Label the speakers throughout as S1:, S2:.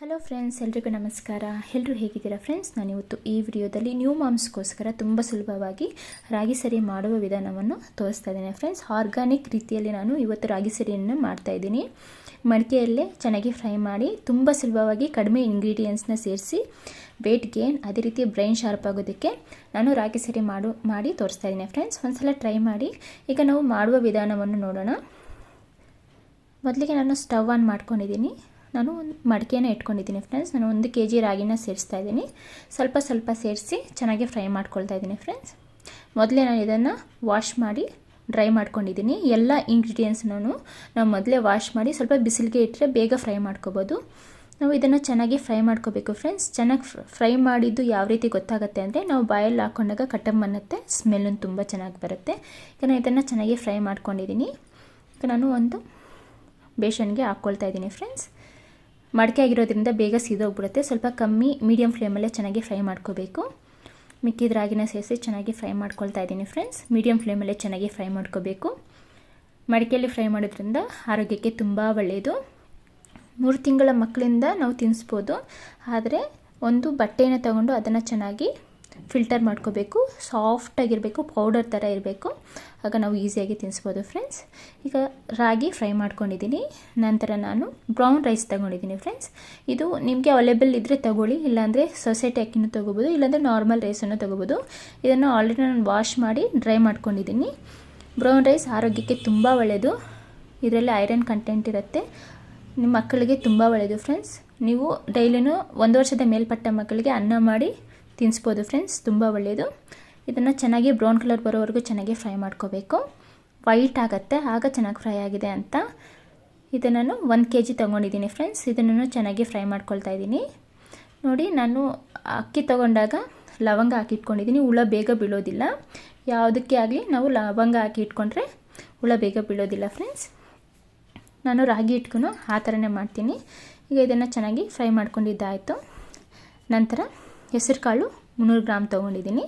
S1: Hello friends ಎಲ್ರಿಗೂ ನಮಸ್ಕಾರ. ಎಲ್ಲರೂ ಹೇಗಿದ್ದೀರಾ ಫ್ರೆಂಡ್ಸ್ ನಾನು ಇವತ್ತು ಈ ವಿಡಿಯೋದಲ್ಲಿ ನ್ಯೂ ಮಾಮ್ಸ್ಗೋಸ್ಕರ ತುಂಬ ಸುಲಭವಾಗಿ ರಾಗಿ ಸರಿ ಮಾಡುವ ವಿಧಾನವನ್ನು ತೋರಿಸ್ತಾ ಇದ್ದೀನಿ ಫ್ರೆಂಡ್ಸ್ ಆರ್ಗಾನಿಕ್ ರೀತಿಯಲ್ಲಿ ನಾನು ಇವತ್ತು ರಾಗಿ ಸರಿಯನ್ನು ಮಾಡ್ತಾ ಇದ್ದೀನಿ. ಮಡಿಕೆಯಲ್ಲೇ ಚೆನ್ನಾಗಿ ಫ್ರೈ ಮಾಡಿ, ತುಂಬ ಸುಲಭವಾಗಿ ಕಡಿಮೆ ಇಂಗ್ರೀಡಿಯೆಂಟ್ಸ್ನ ಸೇರಿಸಿ ವೇಟ್ ಗೇನ್ ಅದೇ ರೀತಿ ಬ್ರೈನ್ ಶಾರ್ಪ್ ಆಗೋದಕ್ಕೆ ನಾನು ರಾಗಿ ಸರಿ ಮಾಡು, ಮಾಡಿ ತೋರಿಸ್ತಾ ಇದ್ದೀನಿ ಫ್ರೆಂಡ್ಸ್ ಒಂದ್ಸಲ ಟ್ರೈ ಮಾಡಿ, ಈಗ ನಾವು ಮಾಡುವ ವಿಧಾನವನ್ನು ನೋಡೋಣ. ಮೊದಲಿಗೆ ನಾನು ಸ್ಟವ್ ಆನ್ ಮಾಡ್ಕೊಂಡಿದ್ದೀನಿ. ನಾನು ಒಂದು ಮಡಿಕೆನ ಇಟ್ಕೊಂಡಿದ್ದೀನಿ ಫ್ರೆಂಡ್ಸ್ ನಾನು ಒಂದು ಕೆ ಜಿ ರಾಗಿನ ಸೇರಿಸ್ತಾ ಇದ್ದೀನಿ. ಸ್ವಲ್ಪ ಸ್ವಲ್ಪ ಸೇರಿಸಿ ಚೆನ್ನಾಗಿ ಫ್ರೈ ಮಾಡ್ಕೊಳ್ತಾ ಇದ್ದೀನಿ ಫ್ರೆಂಡ್ಸ್ ಮೊದಲೇ ನಾನು ಇದನ್ನು ವಾಶ್ ಮಾಡಿ ಡ್ರೈ ಮಾಡ್ಕೊಂಡಿದ್ದೀನಿ. ಎಲ್ಲ ನಾನು ನಾವು ಮೊದಲೇ ವಾಶ್ ಮಾಡಿ ಸ್ವಲ್ಪ ಬಿಸಿಲಿಗೆ ಇಟ್ಟರೆ ಬೇಗ ಫ್ರೈ ಮಾಡ್ಕೋಬೋದು. ನಾವು ಇದನ್ನು ಚೆನ್ನಾಗಿ ಫ್ರೈ ಮಾಡ್ಕೋಬೇಕು ಫ್ರೆಂಡ್ಸ್ ಚೆನ್ನಾಗಿ ಫ್ರೈ ಮಾಡಿದ್ದು ಯಾವ ರೀತಿ ಗೊತ್ತಾಗುತ್ತೆ ಅಂದರೆ ನಾವು ಬಾಯಲ್ಲಿ ಹಾಕೊಂಡಾಗ ಕಟ್ಟಂ ಅನ್ನತ್ತೆ ಸ್ಮೆಲ್ಲೂ ತುಂಬ ಚೆನ್ನಾಗಿ ಬರುತ್ತೆ. ಈಗ ನಾನು ಇದನ್ನು ಚೆನ್ನಾಗಿ ಫ್ರೈ ಮಾಡ್ಕೊಂಡಿದ್ದೀನಿ. ಈಗ ನಾನು ಒಂದು ಬೇಷನ್ಗೆ ಹಾಕ್ಕೊಳ್ತಾ ಇದ್ದೀನಿ ಫ್ರೆಂಡ್ಸ್ ಮಡಿಕೆ ಆಗಿರೋದ್ರಿಂದ ಬೇಗ ಸೀದೋಗ್ಬಿಡುತ್ತೆ. ಸ್ವಲ್ಪ ಕಮ್ಮಿ ಮೀಡಿಯಮ್ ಫ್ಲೇಮಲ್ಲೇ ಚೆನ್ನಾಗಿ ಫ್ರೈ ಮಾಡ್ಕೋಬೇಕು. ಮಿಕ್ಕಿದ ರಾಗಿನ ಸೇರಿಸಿ ಚೆನ್ನಾಗಿ ಫ್ರೈ ಮಾಡ್ಕೊಳ್ತಾ ಇದ್ದೀನಿ ಫ್ರೆಂಡ್ಸ್ ಮೀಡಿಯಮ್ ಫ್ಲೇಮಲ್ಲೇ ಚೆನ್ನಾಗಿ ಫ್ರೈ ಮಾಡ್ಕೋಬೇಕು. ಮಡಿಕೆಯಲ್ಲಿ ಫ್ರೈ ಮಾಡೋದ್ರಿಂದ ಆರೋಗ್ಯಕ್ಕೆ ತುಂಬ ಒಳ್ಳೆಯದು ಮೂರು ತಿಂಗಳ ಮಕ್ಕಳಿಂದ ನಾವು ತಿನ್ನಿಸ್ಬೋದು ಆದರೆ ಒಂದು ಬಟ್ಟೆಯನ್ನು ತಗೊಂಡು ಅದನ್ನು ಚೆನ್ನಾಗಿ ಫಿಲ್ಟರ್ ಮಾಡ್ಕೋಬೇಕು ಸಾಫ್ಟಾಗಿರಬೇಕು ಪೌಡರ್ ಥರ ಇರಬೇಕು. ಆಗ ನಾವು ಈಸಿಯಾಗಿ ತಿನ್ನಿಸ್ಬೋದು ಫ್ರೆಂಡ್ಸ್ ಈಗ ರಾಗಿ ಫ್ರೈ ಮಾಡ್ಕೊಂಡಿದ್ದೀನಿ. ನಂತರ ನಾನು ಬ್ರೌನ್ ರೈಸ್ ತಗೊಂಡಿದ್ದೀನಿ ಫ್ರೆಂಡ್ಸ್ ಇದು ನಿಮಗೆ ಅವೈಲೇಬಲ್ ಇದ್ದರೆ ತಗೊಳ್ಳಿ, ಇಲ್ಲಾಂದರೆ ಸೊಸೈಟಿ ಅಕ್ಕಿನೂ ತೊಗೋಬೋದು ಇಲ್ಲಾಂದರೆ ನಾರ್ಮಲ್ ರೈಸನ್ನು ತೊಗೋಬೋದು ಇದನ್ನು ಆಲ್ರೆಡಿ ನಾನು ವಾಶ್ ಮಾಡಿ ಡ್ರೈ ಮಾಡ್ಕೊಂಡಿದ್ದೀನಿ. ಬ್ರೌನ್ ರೈಸ್ ಆರೋಗ್ಯಕ್ಕೆ ತುಂಬ ಒಳ್ಳೆಯದು ಇದರಲ್ಲಿ ಐರನ್ ಕಂಟೆಂಟ್ ಇರುತ್ತೆ. ನಿಮ್ಮ ಮಕ್ಕಳಿಗೆ ತುಂಬ ಒಳ್ಳೆಯದು ಫ್ರೆಂಡ್ಸ್ ನೀವು ಡೈಲಿನೂ ಒಂದು ವರ್ಷದ ಮೇಲ್ಪಟ್ಟ ಮಕ್ಕಳಿಗೆ ಅನ್ನ ಮಾಡಿ ತಿನ್ನಿಸ್ಬೋದು ಫ್ರೆಂಡ್ಸ್ ತುಂಬ ಒಳ್ಳೆಯದು ಇದನ್ನು ಚೆನ್ನಾಗಿ ಬ್ರೌನ್ ಕಲರ್ ಬರೋವರೆಗೂ ಚೆನ್ನಾಗಿ ಫ್ರೈ ಮಾಡ್ಕೋಬೇಕು. ವೈಟ್ ಆಗುತ್ತೆ, ಆಗ ಚೆನ್ನಾಗಿ ಫ್ರೈ ಆಗಿದೆ ಅಂತ. ಇದನ್ನು ನಾನು ಒಂದು ಕೆ ಜಿ ತೊಗೊಂಡಿದ್ದೀನಿ ಫ್ರೆಂಡ್ಸ್ ಇದನ್ನು ಚೆನ್ನಾಗಿ ಫ್ರೈ ಮಾಡ್ಕೊಳ್ತಾ ಇದ್ದೀನಿ. ನೋಡಿ, ನಾನು ಅಕ್ಕಿ ತೊಗೊಂಡಾಗ ಲವಂಗ ಹಾಕಿಟ್ಕೊಂಡಿದ್ದೀನಿ ಹುಳ ಬೇಗ ಬೀಳೋದಿಲ್ಲ. ಯಾವುದಕ್ಕೆ ಆಗಲಿ, ನಾವು ಲವಂಗ ಹಾಕಿ ಇಟ್ಕೊಂಡ್ರೆ ಹುಳ ಬೇಗ ಬೀಳೋದಿಲ್ಲ ಫ್ರೆಂಡ್ಸ್ ನಾನು ರಾಗಿ ಇಟ್ಕೊಂಡು ಆ ಥರನೇ ಮಾಡ್ತೀನಿ. ಈಗ ಇದನ್ನು ಚೆನ್ನಾಗಿ ಫ್ರೈ ಮಾಡ್ಕೊಂಡಿದ್ದಾಯಿತು. ನಂತರ ಹೆಸರು ಕಾಳು ಮುನ್ನೂರು ಗ್ರಾಮ್ ತೊಗೊಂಡಿದ್ದೀನಿ.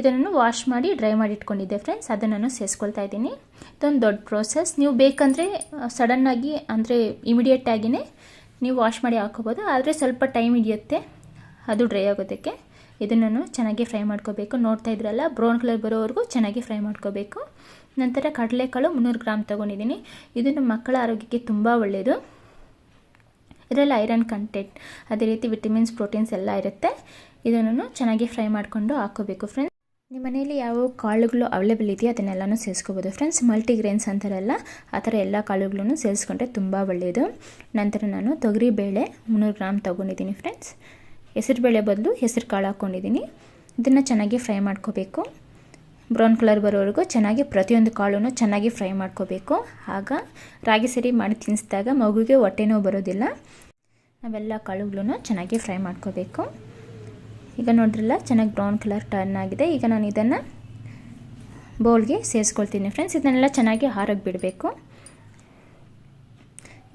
S1: ಇದನ್ನು ವಾಶ್ ಮಾಡಿ ಡ್ರೈ ಮಾಡಿ ಇಟ್ಕೊಂಡಿದ್ದೆ ಫ್ರೆಂಡ್ಸ್ ಅದನ್ನು ನಾನು ಸೇರಿಸ್ಕೊಳ್ತಾ ಇದ್ದೀನಿ. ಇದೊಂದು ದೊಡ್ಡ ಪ್ರೋಸೆಸ್ ನೀವು ಬೇಕಂದರೆ ಸಡನ್ನಾಗಿ ಅಂದರೆ ಇಮಿಡಿಯೇಟಾಗಿಯೇ ನೀವು ವಾಶ್ ಮಾಡಿ ಹಾಕೋಬೋದು ಆದರೆ ಸ್ವಲ್ಪ ಟೈಮ್ ಹಿಡಿಯುತ್ತೆ. ಅದು ಡ್ರೈ ಆಗೋದಕ್ಕೆ. ಇದನ್ನು ಚೆನ್ನಾಗಿ ಫ್ರೈ ಮಾಡ್ಕೋಬೇಕು. ನೋಡ್ತಾ ಇದ್ರಲ್ಲ ಬ್ರೌನ್ ಕಲರ್ ಬರೋವರೆಗೂ ಚೆನ್ನಾಗಿ ಫ್ರೈ ಮಾಡ್ಕೋಬೇಕು. ನಂತರ ಕಡಲೆಕಾಳು ಮುನ್ನೂರು ಗ್ರಾಮ್ ತೊಗೊಂಡಿದ್ದೀನಿ. ಇದನ್ನು ಮಕ್ಕಳ ಆರೋಗ್ಯಕ್ಕೆ ತುಂಬ ಒಳ್ಳೆಯದು ಇದರಲ್ಲಿ ಐರನ್ ಕಂಟೆಂಟ್ ಅದೇ ರೀತಿ ವಿಟಮಿನ್ಸ್ ಪ್ರೋಟೀನ್ಸ್ ಎಲ್ಲ ಇರುತ್ತೆ. ಇದನ್ನು ಚೆನ್ನಾಗಿ ಫ್ರೈ ಮಾಡಿಕೊಂಡು ಹಾಕೋಬೇಕು ಫ್ರೆಂಡ್ಸ್ ನಿಮ್ಮ ಮನೆಯಲ್ಲಿ ಯಾವ ಕಾಳುಗಳು ಅವೈಲೇಬಲ್ ಇದೆಯೋ ಅದನ್ನೆಲ್ಲನೂ ಸೇರಿಸ್ಕೋಬೋದು ಫ್ರೆಂಡ್ಸ್ ಮಲ್ಟಿಗ್ರೇನ್ಸ್ ಅಂತಾರಲ್ಲ, ಆ ಥರ ಎಲ್ಲ ಕಾಳುಗಳನ್ನು ಸೇರಿಸ್ಕೊಂಡ್ರೆ ತುಂಬ ಒಳ್ಳೆಯದು ನಂತರ ನಾನು ತೊಗರಿ ಬೇಳೆ ಮುನ್ನೂರು ಗ್ರಾಮ್ ತೊಗೊಂಡಿದ್ದೀನಿ ಫ್ರೆಂಡ್ಸ್ ಹೆಸರು ಬೇಳೆ ಬದಲು ಹೆಸರು ಕಾಳು ಹಾಕ್ಕೊಂಡಿದ್ದೀನಿ ಇದನ್ನು ಚೆನ್ನಾಗಿ ಫ್ರೈ ಮಾಡ್ಕೋಬೇಕು. ಬ್ರೌನ್ ಕಲರ್ ಬರೋವರೆಗೂ ಚೆನ್ನಾಗಿ ಪ್ರತಿಯೊಂದು ಕಾಳನ್ನು ಚೆನ್ನಾಗಿ ಫ್ರೈ ಮಾಡ್ಕೋಬೇಕು. ಆಗ ರಾಗಿ ಸರಿ ಮಾಡಿ ತಿನ್ನಿಸಿದಾಗ ಮಗುಗೆ ಹೊಟ್ಟೆ ನೋವು ಬರೋದಿಲ್ಲ. ನಾವೆಲ್ಲ ಕಾಳುಗಳನ್ನು ಚೆನ್ನಾಗಿ ಫ್ರೈ ಮಾಡ್ಕೋಬೇಕು. ಈಗ ನೋಡ್ರಲ್ಲ, ಚೆನ್ನಾಗಿ ಬ್ರೌನ್ ಕಲರ್ ಟರ್ನ್ ಆಗಿದೆ. ಈಗ ನಾನು ಇದನ್ನು ಬೌಲ್ಗೆ ಸೇರಿಸ್ಕೊಳ್ತೀನಿ ಫ್ರೆಂಡ್ಸ್. ಇದನ್ನೆಲ್ಲ ಚೆನ್ನಾಗಿ ಹಾರಕ್ಕೆ ಬಿಡಬೇಕು.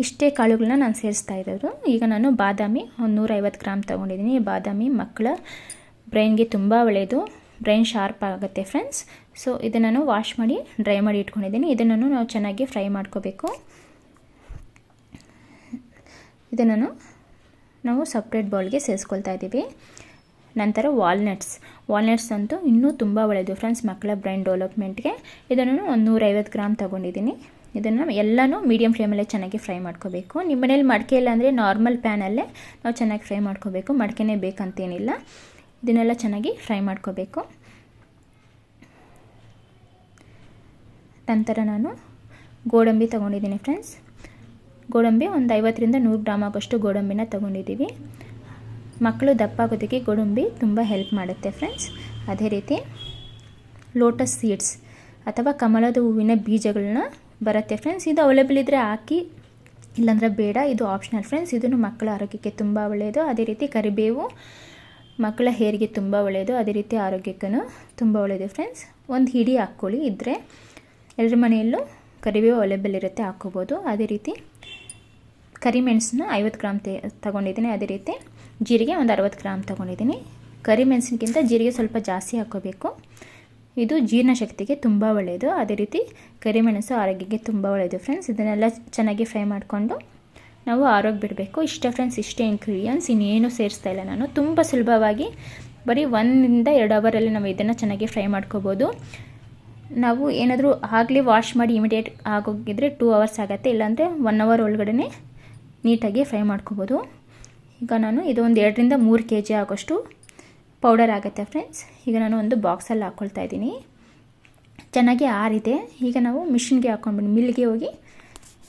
S1: ಇಷ್ಟೇ ಕಾಳುಗಳನ್ನ ನಾನು ಸೇರಿಸ್ತಾ ಇರೋದು. ಈಗ ನಾನು ಬಾದಾಮಿ, ಒಂದು ನೂರೈವತ್ತು ಗ್ರಾಮ್ ತೊಗೊಂಡಿದ್ದೀನಿ. ಬಾದಾಮಿ ಮಕ್ಕಳ ಬ್ರೈನ್ಗೆ ತುಂಬ ಒಳ್ಳೆಯದು ಬ್ರೈನ್ ಶಾರ್ಪ್ ಆಗುತ್ತೆ ಫ್ರೆಂಡ್ಸ್ ಸೊ ಇದನ್ನು ನಾನು ವಾಶ್ ಮಾಡಿ ಡ್ರೈ ಮಾಡಿ ಇಟ್ಕೊಂಡಿದ್ದೀನಿ. ಇದನ್ನು ನಾವು ಚೆನ್ನಾಗಿ ಫ್ರೈ ಮಾಡ್ಕೋಬೇಕು. ಇದನ್ನು ನಾವು ಸಪ್ರೇಟ್ ಬೌಲ್ಗೆ ಸೇರಿಸ್ಕೊಳ್ತಾ ಇದ್ದೀವಿ. ನಂತರ ವಾಲ್ನಟ್ಸ್ ವಾಲ್ನಟ್ಸ್ ಅಂತೂ ಇನ್ನೂ ತುಂಬ ಒಳ್ಳೆಯದು ಫ್ರೆಂಡ್ಸ್ ಮಕ್ಕಳ ಬ್ರೈನ್ ಡೆವಲಪ್ಮೆಂಟ್ಗೆ ಇದನ್ನು ಒಂದು ನೂರೈವತ್ತು ಗ್ರಾಮ್ ತೊಗೊಂಡಿದ್ದೀನಿ. ಇದನ್ನು ಎಲ್ಲನೂ ಮೀಡಿಯಮ್ ಫ್ಲೇಮಲ್ಲೇ ಚೆನ್ನಾಗಿ ಫ್ರೈ ಮಾಡ್ಕೋಬೇಕು. ನಿಮ್ಮ ಮನೇಲಿ ಮಡಿಕೆ ಇಲ್ಲ ಅಂದರೆ ನಾರ್ಮಲ್ ಪ್ಯಾನಲ್ಲೇ ನಾವು ಚೆನ್ನಾಗಿ ಫ್ರೈ ಮಾಡ್ಕೋಬೇಕು. ಮಡಿಕೆನೇ ಬೇಕಂತೇನಿಲ್ಲ. ಇದನ್ನೆಲ್ಲ ಚೆನ್ನಾಗಿ ಫ್ರೈ ಮಾಡ್ಕೋಬೇಕು. ನಂತರ ನಾನು ಗೋಡಂಬಿ ತೊಗೊಂಡಿದ್ದೀನಿ ಫ್ರೆಂಡ್ಸ್. ಗೋಡಂಬಿ ಒಂದು ಐವತ್ತರಿಂದ ನೂರು ಗ್ರಾಮ್ ಆಗೋಷ್ಟು ಗೋಡಂಬಿನ ತೊಗೊಂಡಿದ್ದೀವಿ. ಮಕ್ಕಳು ದಪ್ಪಾಗೋದಕ್ಕೆ ಗೋಡಂಬಿ ತುಂಬ ಹೆಲ್ಪ್ ಮಾಡುತ್ತೆ ಫ್ರೆಂಡ್ಸ್. ಅದೇ ರೀತಿ ಲೋಟಸ್ ಸೀಡ್ಸ್ ಅಥವಾ ಕಮಲದ ಹೂವಿನ ಬೀಜಗಳನ್ನ ಬರುತ್ತೆ ಫ್ರೆಂಡ್ಸ್. ಇದು ಅವೈಲೇಬಲ್ ಇದ್ದರೆ ಹಾಕಿ, ಇಲ್ಲಾಂದರೆ ಬೇಡ, ಇದು ಆಪ್ಷನಲ್ ಫ್ರೆಂಡ್ಸ್. ಇದನ್ನು ಮಕ್ಕಳ ಆರೋಗ್ಯಕ್ಕೆ ತುಂಬ ಒಳ್ಳೆಯದು. ಅದೇ ರೀತಿ ಕರಿಬೇವು ಮಕ್ಕಳ ಹೇರಿಗೆ ತುಂಬ ಒಳ್ಳೆಯದು, ಅದೇ ರೀತಿ ಆರೋಗ್ಯಕ್ಕೂ ತುಂಬ ಒಳ್ಳೆಯದು ಫ್ರೆಂಡ್ಸ್ ಒಂದು ಹಿಡಿ ಹಾಕ್ಕೊಳ್ಳಿ ಇದ್ದರೆ ಎಲ್ಲರ ಮನೆಯಲ್ಲೂ ಕರಿಬೇವು ಅವೈಲೇಬಲ್ ಇರುತ್ತೆ, ಹಾಕ್ಕೋಬೋದು. ಅದೇ ರೀತಿ ಕರಿಮೆಣಸನ್ನ ಐವತ್ತು ಗ್ರಾಮ್ ತೇ, ತೊಗೊಂಡಿದ್ದೀನಿ. ಅದೇ ರೀತಿ ಜೀರಿಗೆ ಒಂದು ಅರವತ್ತು ಗ್ರಾಮ್ ತೊಗೊಂಡಿದ್ದೀನಿ. ಕರಿಮೆಣಸಿನಕ್ಕಿಂತ ಜೀರಿಗೆ ಸ್ವಲ್ಪ ಜಾಸ್ತಿ ಹಾಕ್ಕೋಬೇಕು. ಇದು ಜೀರ್ಣಶಕ್ತಿಗೆ ತುಂಬ ಒಳ್ಳೆಯದು. ಅದೇ ರೀತಿ ಕರಿಮೆಣಸು ಆರೋಗ್ಯಕ್ಕೆ ತುಂಬ ಒಳ್ಳೆಯದು ಫ್ರೆಂಡ್ಸ್ ಇದನ್ನೆಲ್ಲ ಚೆನ್ನಾಗಿ ಫ್ರೈ ಮಾಡಿಕೊಂಡು ನಾವು ಆರೋಗ್ಯ ಬಿಡಬೇಕು. ಇಷ್ಟೇ ಫ್ರೆಂಡ್ಸ್ ಇಷ್ಟೇ ಇಂಗ್ರೀಡಿಯನ್ಸ್ ಇನ್ನೇನು ಸೇರಿಸ್ತಾ ಇಲ್ಲ ನಾನು. ತುಂಬ ಸುಲಭವಾಗಿ ಬರೀ ಒಂದಿಂದ ಎರಡು ಅವರಲ್ಲಿ ನಾವು ಇದನ್ನು ಚೆನ್ನಾಗಿ ಫ್ರೈ ಮಾಡ್ಕೋಬೋದು. ನಾವು ಏನಾದರೂ ಆಗಲೇ ವಾಶ್ ಮಾಡಿ ಇಮಿಡಿಯೇಟ್ ಆಗೋಗಿದ್ರೆ ಟೂ ಅವರ್ಸ್ ಆಗುತ್ತೆ. ಇಲ್ಲಾಂದರೆ ಒನ್ ಅವರ್ ಒಳಗಡೆ ನೀಟಾಗಿ ಫ್ರೈ ಮಾಡ್ಕೋಬೋದು. ಈಗ ನಾನು ಇದು ಒಂದು ಎರಡರಿಂದ ಮೂರು ಕೆ ಜಿ ಆಗೋಷ್ಟು ಪೌಡರ್ ಆಗುತ್ತೆ ಫ್ರೆಂಡ್ಸ್ ಈಗ ನಾನು ಒಂದು ಬಾಕ್ಸಲ್ಲಿ ಹಾಕ್ಕೊಳ್ತಾ ಇದ್ದೀನಿ. ಚೆನ್ನಾಗಿ ಆರಿದೆ. ಈಗ ನಾವು ಮಿಷಿನ್ಗೆ ಹಾಕ್ಕೊಂಡ್ಬಿಟ್ಟು ಮಿಲ್ಗೆ ಹೋಗಿ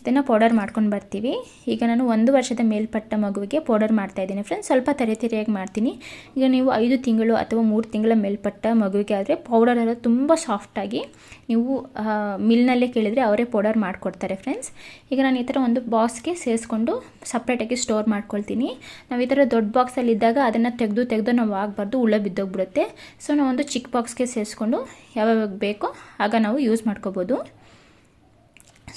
S1: ಇದನ್ನು ಪೌಡರ್ ಮಾಡ್ಕೊಂಡು ಬರ್ತೀವಿ. ಈಗ ನಾನು ಒಂದು ವರ್ಷದ ಮೇಲ್ಪಟ್ಟ ಮಗುವಿಗೆ ಪೌಡರ್ ಮಾಡ್ತಾ ಇದ್ದೀನಿ ಫ್ರೆಂಡ್ಸ್ ಸ್ವಲ್ಪ ತರೆ ತೆರೆಯಾಗಿ ಮಾಡ್ತೀನಿ. ಈಗ ನೀವು ಐದು ತಿಂಗಳು ಅಥವಾ ಮೂರು ತಿಂಗಳ ಮೇಲ್ಪಟ್ಟ ಮಗುವಿಗೆ ಆದರೆ ಪೌಡರ್ ಎಲ್ಲ ತುಂಬ ಸಾಫ್ಟಾಗಿ ನೀವು ಮಿಲ್ನಲ್ಲೇ ಕೇಳಿದರೆ ಅವರೇ ಪೌಡರ್ ಮಾಡಿಕೊಡ್ತಾರೆ ಫ್ರೆಂಡ್ಸ್ ಈಗ ನಾನು ಈ ಥರ ಒಂದು ಬಾಕ್ಸ್ಗೆ ಸೇರಿಸ್ಕೊಂಡು ಸಪ್ರೇಟಾಗಿ ಸ್ಟೋರ್ ಮಾಡ್ಕೊಳ್ತೀನಿ. ನಾವು ಈ ಥರ ದೊಡ್ಡ ಬಾಕ್ಸಲ್ಲಿದ್ದಾಗ ಅದನ್ನು ತೆಗೆದು ತೆಗೆದು ನಾವು ಆಗಬಾರ್ದು ಉಳ್ಳ ಬಿದ್ದೋಗ್ಬಿಡುತ್ತೆ. ಸೊ ನಾವು ಒಂದು ಚಿಕ್ಕ ಬಾಕ್ಸ್ಗೆ ಸೇರಿಸ್ಕೊಂಡು ಯಾವಾಗ ಬೇಕೋ ಆಗ ನಾವು ಯೂಸ್ ಮಾಡ್ಕೋಬೋದು.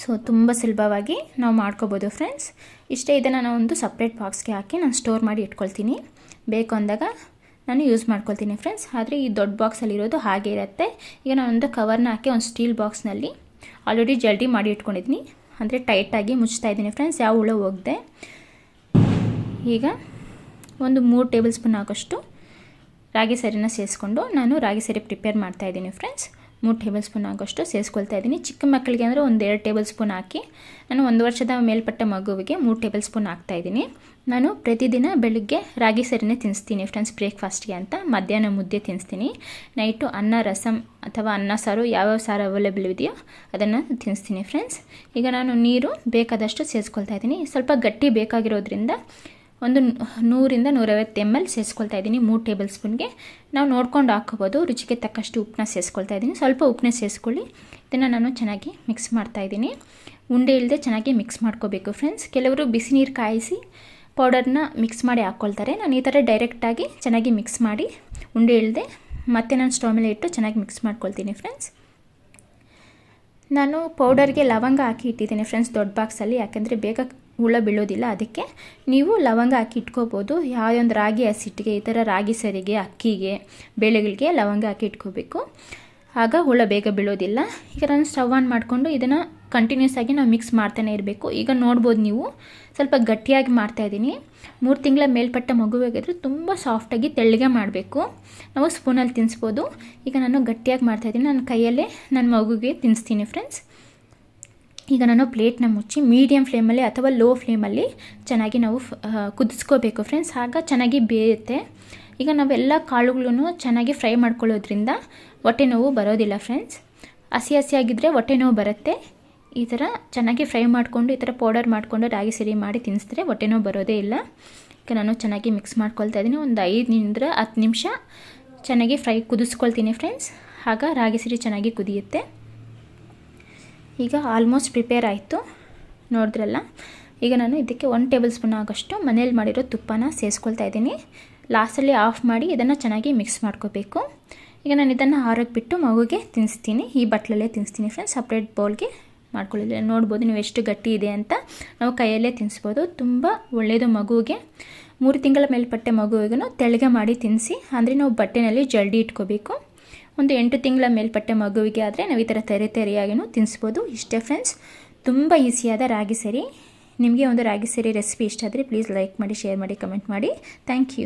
S1: ಸೊ ತುಂಬ ಸುಲಭವಾಗಿ ನಾವು ಮಾಡ್ಕೋಬೋದು ಫ್ರೆಂಡ್ಸ್ ಇಷ್ಟೇ ಇದನ್ನು ನಾನು ಒಂದು ಸಪ್ರೇಟ್ ಬಾಕ್ಸ್ಗೆ ಹಾಕಿ ನಾನು ಸ್ಟೋರ್ ಮಾಡಿ ಇಟ್ಕೊಳ್ತೀನಿ. ಬೇಕು ಅಂದಾಗ ನಾನು ಯೂಸ್ ಮಾಡ್ಕೊಳ್ತೀನಿ ಫ್ರೆಂಡ್ಸ್ ಆದರೆ ಈ ದೊಡ್ಡ ಬಾಕ್ಸಲ್ಲಿರೋದು ಹಾಗೆ ಇರುತ್ತೆ. ಈಗ ನಾನು ಒಂದು ಕವರ್ನ ಹಾಕಿ ಒಂದು ಸ್ಟೀಲ್ ಬಾಕ್ಸ್ನಲ್ಲಿ ಆಲ್ರೆಡಿ ಜಲ್ದಿ ಮಾಡಿ ಇಟ್ಕೊಂಡಿದ್ದೀನಿ ಅಂದರೆ ಟೈಟಾಗಿ ಮುಚ್ತಾ ಇದ್ದೀನಿ ಫ್ರೆಂಡ್ಸ್ ಯಾವ ಹುಳ ಹೋಗದೆ. ಈಗ ಒಂದು ಮೂರು ಟೇಬಲ್ ಸ್ಪೂನ್ ಹಾಕೋಷ್ಟು ರಾಗಿ ಸರಿನ ಸೇರಿಸ್ಕೊಂಡು ನಾನು ರಾಗಿ ಸರಿ ಪ್ರಿಪೇರ್ ಮಾಡ್ತಾಯಿದ್ದೀನಿ ಫ್ರೆಂಡ್ಸ್ ಮೂರು ಟೇಬಲ್ ಸ್ಪೂನ್ ಆಗೋಷ್ಟು ಸೇರಿಸ್ಕೊಳ್ತಾ ಇದ್ದೀನಿ. ಚಿಕ್ಕ ಮಕ್ಕಳಿಗೆ ಅಂದರೆ ಒಂದು ಎರಡು ಟೇಬಲ್ ಸ್ಪೂನ್ ಹಾಕಿ ನಾನು ಒಂದು ವರ್ಷದ ಮೇಲ್ಪಟ್ಟ ಮಗುವಿಗೆ ಮೂರು ಟೇಬಲ್ ಸ್ಪೂನ್ ಹಾಕ್ತಾಯಿದ್ದೀನಿ ನಾನು ಪ್ರತಿದಿನ ಬೆಳಿಗ್ಗೆ ರಾಗಿ ಸರಿನೇ ತಿನ್ನಿಸ್ತೀನಿ ಫ್ರೆಂಡ್ಸ್ ಬ್ರೇಕ್ಫಾಸ್ಟ್ಗೆ ಅಂತ. ಮಧ್ಯಾಹ್ನ ಮುದ್ದೆ ತಿನ್ನಿಸ್ತೀನಿ. ನೈಟು ಅನ್ನ ರಸಮ್ ಅಥವಾ ಅನ್ನ, ಸಾರು ಯಾವ್ಯಾವ ಸಾರು ಅವೈಲೇಬಲ್ ಇದೆಯೋ ಅದನ್ನು ತಿನ್ನಿಸ್ತೀನಿ ಫ್ರೆಂಡ್ಸ್ ಈಗ ನಾನು ನೀರು ಬೇಕಾದಷ್ಟು ಸೇರಿಸ್ಕೊಳ್ತಾ ಇದ್ದೀನಿ. ಸ್ವಲ್ಪ ಗಟ್ಟಿ ಬೇಕಾಗಿರೋದ್ರಿಂದ ಒಂದು ನೂರಿಂದ ನೂರೈವತ್ತು ಎಂ ಎಲ್ ಸೇರಿಸ್ಕೊಳ್ತಾ ಇದ್ದೀನಿ, ಮೂರು ಟೇಬಲ್ ಸ್ಪೂನ್ಗೆ ನಾವು ನೋಡ್ಕೊಂಡು ಹಾಕೋಬೋದು, ರುಚಿಗೆ ತಕ್ಕಷ್ಟು ಉಪ್ಪನ್ನ ಸೇರಿಸ್ಕೊಳ್ತಾ ಇದ್ದೀನಿ. ಸ್ವಲ್ಪ ಉಪ್ಪನ್ನ ಸೇರಿಸ್ಕೊಳ್ಳಿ ಇದನ್ನು ನಾನು ಚೆನ್ನಾಗಿ ಮಿಕ್ಸ್ ಮಾಡ್ತಾ ಇದ್ದೀನಿ. ಉಂಡೆ ಇಲ್ಲದೆ ಚೆನ್ನಾಗಿ ಮಿಕ್ಸ್ ಮಾಡ್ಕೋಬೇಕು ಫ್ರೆಂಡ್ಸ್ ಕೆಲವರು ಬಿಸಿ ನೀರು ಕಾಯಿಸಿ ಪೌಡರ್ನ ಮಿಕ್ಸ್ ಮಾಡಿ ಹಾಕ್ಕೊಳ್ತಾರೆ ನಾನು ಈ ಥರ ಡೈರೆಕ್ಟಾಗಿ ಚೆನ್ನಾಗಿ ಮಿಕ್ಸ್ ಮಾಡಿ ಉಂಡೆ ಇಲ್ಲದೆ ಮತ್ತೆ ನಾನು ಸ್ಟವ್ ಮೇಲೆ ಇಟ್ಟು ಚೆನ್ನಾಗಿ ಮಿಕ್ಸ್ ಮಾಡ್ಕೊಳ್ತೀನಿ ಫ್ರೆಂಡ್ಸ್ ನಾನು ಪೌಡರ್ಗೆ ಲವಂಗ ಹಾಕಿ ಇಟ್ಟಿದ್ದೀನಿ ಫ್ರೆಂಡ್ಸ್ ದೊಡ್ಡ ಬಾಕ್ಸಲ್ಲಿ ಯಾಕೆಂದರೆ ಬೇಗ ಹುಳ ಬೀಳೋದಿಲ್ಲ. ಅದಕ್ಕೆ ನೀವು ಲವಂಗ ಹಾಕಿ ಇಟ್ಕೋಬೋದು. ಯಾವುದೇ ಒಂದು ರಾಗಿ ಹಸಿಟ್ಟಿಗೆ, ಈ ಥರ ರಾಗಿ ಸರಿಗೆ, ಅಕ್ಕಿಗೆ, ಬೇಳೆಗಳಿಗೆ ಲವಂಗ ಹಾಕಿ ಇಟ್ಕೋಬೇಕು. ಆಗ ಹುಳ ಬೇಗ ಬೀಳೋದಿಲ್ಲ. ಈಗ ನಾನು ಸ್ಟವ್ ಆನ್ ಮಾಡಿಕೊಂಡು ಇದನ್ನು ಕಂಟಿನ್ಯೂಸ್ ಆಗಿ ನಾವು ಮಿಕ್ಸ್ ಮಾಡ್ತಾನೆ ಇರಬೇಕು. ಈಗ ನೋಡ್ಬೋದು ನೀವು, ಸ್ವಲ್ಪ ಗಟ್ಟಿಯಾಗಿ ಮಾಡ್ತಾಯಿದ್ದೀನಿ ಮೂರು ತಿಂಗಳ ಮೇಲ್ಪಟ್ಟ ಮಗುವಾಗಿದ್ರೆ ತುಂಬ ಸಾಫ್ಟಾಗಿ ತೆಳ್ಳಗೆ ಮಾಡಬೇಕು. ನಾವು ಸ್ಪೂನಲ್ಲಿ ತಿನ್ನಿಸ್ಬೋದು ಈಗ ನಾನು ಗಟ್ಟಿಯಾಗಿ ಮಾಡ್ತಾಯಿದ್ದೀನಿ ನನ್ನ ಕೈಯಲ್ಲೇ ನನ್ನ ಮಗುಗೆ ತಿನ್ನಿಸ್ತೀನಿ ಫ್ರೆಂಡ್ಸ್ ಈಗ ನಾನು ಪ್ಲೇಟ್ನ ಮುಚ್ಚಿ ಮೀಡಿಯಮ್ ಫ್ಲೇಮಲ್ಲಿ ಅಥವಾ ಲೋ ಫ್ಲೇಮಲ್ಲಿ ಚೆನ್ನಾಗಿ ನಾವು ಕುದಿಸ್ಕೋಬೇಕು ಫ್ರೆಂಡ್ಸ್ ಆಗ ಚೆನ್ನಾಗಿ ಬೇಯುತ್ತೆ. ಈಗ ನಾವೆಲ್ಲ ಕಾಳುಗಳನ್ನು ಚೆನ್ನಾಗಿ ಫ್ರೈ ಮಾಡ್ಕೊಳ್ಳೋದ್ರಿಂದ ಹೊಟ್ಟೆ ನೋವು ಬರೋದಿಲ್ಲ ಫ್ರೆಂಡ್ಸ್ ಹಸಿ ಹಸಿಯಾಗಿದ್ದರೆ ಹೊಟ್ಟೆ ನೋವು ಬರುತ್ತೆ. ಈ ಥರ ಚೆನ್ನಾಗಿ ಫ್ರೈ ಮಾಡಿಕೊಂಡು, ಈ ಥರ ಪೌಡರ್ ಮಾಡಿಕೊಂಡು ರಾಗಿ ಸಿರಿ ಮಾಡಿ ತಿನ್ನಿಸಿದ್ರೆ ಹೊಟ್ಟೆ ನೋವು ಬರೋದೇ ಇಲ್ಲ. ಈಗ ನಾನು ಚೆನ್ನಾಗಿ ಮಿಕ್ಸ್ ಮಾಡ್ಕೊಳ್ತಾ ಇದ್ದೀನಿ ಒಂದು ಐದರಿಂದ ಹತ್ತು ನಿಮಿಷ ಚೆನ್ನಾಗಿ ಫ್ರೈ ಕುದಿಸ್ಕೊಳ್ತೀನಿ ಫ್ರೆಂಡ್ಸ್ ಆಗ ರಾಗಿ ಸಿರಿ ಚೆನ್ನಾಗಿ ಕುದಿಯುತ್ತೆ. ಈಗ ಆಲ್ಮೋಸ್ಟ್ ಪ್ರಿಪೇರ್ ಆಯಿತು. ನೋಡಿದ್ರಲ್ಲ? ಈಗ ನಾನು ಇದಕ್ಕೆ ಒನ್ ಟೇಬಲ್ ಸ್ಪೂನ್ ಆಗೋಷ್ಟು ಮನೇಲಿ ಮಾಡಿರೋ ತುಪ್ಪನ ಸೇರಿಸ್ಕೊಳ್ತಾ ಇದ್ದೀನಿ. ಲಾಸ್ಟಲ್ಲಿ ಆಫ್ ಮಾಡಿ ಇದನ್ನು ಚೆನ್ನಾಗಿ ಮಿಕ್ಸ್ ಮಾಡ್ಕೋಬೇಕು. ಈಗ ನಾನು ಇದನ್ನು ಬಿಟ್ಟು ಮಗುಗೆ ತಿನ್ನಿಸ್ತೀನಿ. ಈ ಬಟ್ಲಲ್ಲೇ ತಿನ್ನಿಸ್ತೀನಿ ಫ್ರೆಂಡ್ಸ್ ಸಪ್ರೇಟ್ ಬೌಲ್ಗೆ ಮಾಡ್ಕೊಳ್ಳಿ ನೋಡ್ಬೋದು ನೀವು ಎಷ್ಟು ಗಟ್ಟಿ ಇದೆ ಅಂತ. ನಾವು ಕೈಯಲ್ಲೇ ತಿನ್ನಿಸ್ಬೋದು. ತುಂಬ ಒಳ್ಳೆಯದು ಮಗುವಿಗೆ ಮೂರು ತಿಂಗಳ ಮೇಲ್ಪಟ್ಟೆ ಮಗುವಿಗೂ ತೆಳಗೆ ಮಾಡಿ ತಿನ್ನಿಸಿ. ಅಂದರೆ ನಾವು ಬಟ್ಟೆನಲ್ಲಿ ಜಲ್ಡಿ ಇಟ್ಕೋಬೇಕು. ಒಂದು ಎಂಟು ತಿಂಗಳ ಮೇಲ್ಪಟ್ಟೆ ಮಗುವಿಗೆ ಆದರೆ ನಾವು ಈ ಥರ ತೆರೆ ತೆರೆಯಾಗಿನೂ ತಿನ್ನಿಸ್ಬೋದು ಇಷ್ಟೇ ಫ್ರೆಂಡ್ಸ್ ತುಂಬ ಈಸಿಯಾದ ರಾಗಿ ಸರಿ. ನಿಮಗೆ ಒಂದು ರಾಗಿ ಸರಿ ರೆಸಿಪಿ ಇಷ್ಟ ಆದರೆ ಪ್ಲೀಸ್ ಲೈಕ್ ಮಾಡಿ ಶೇರ್ ಮಾಡಿ ಕಮೆಂಟ್ ಮಾಡಿ. Thank you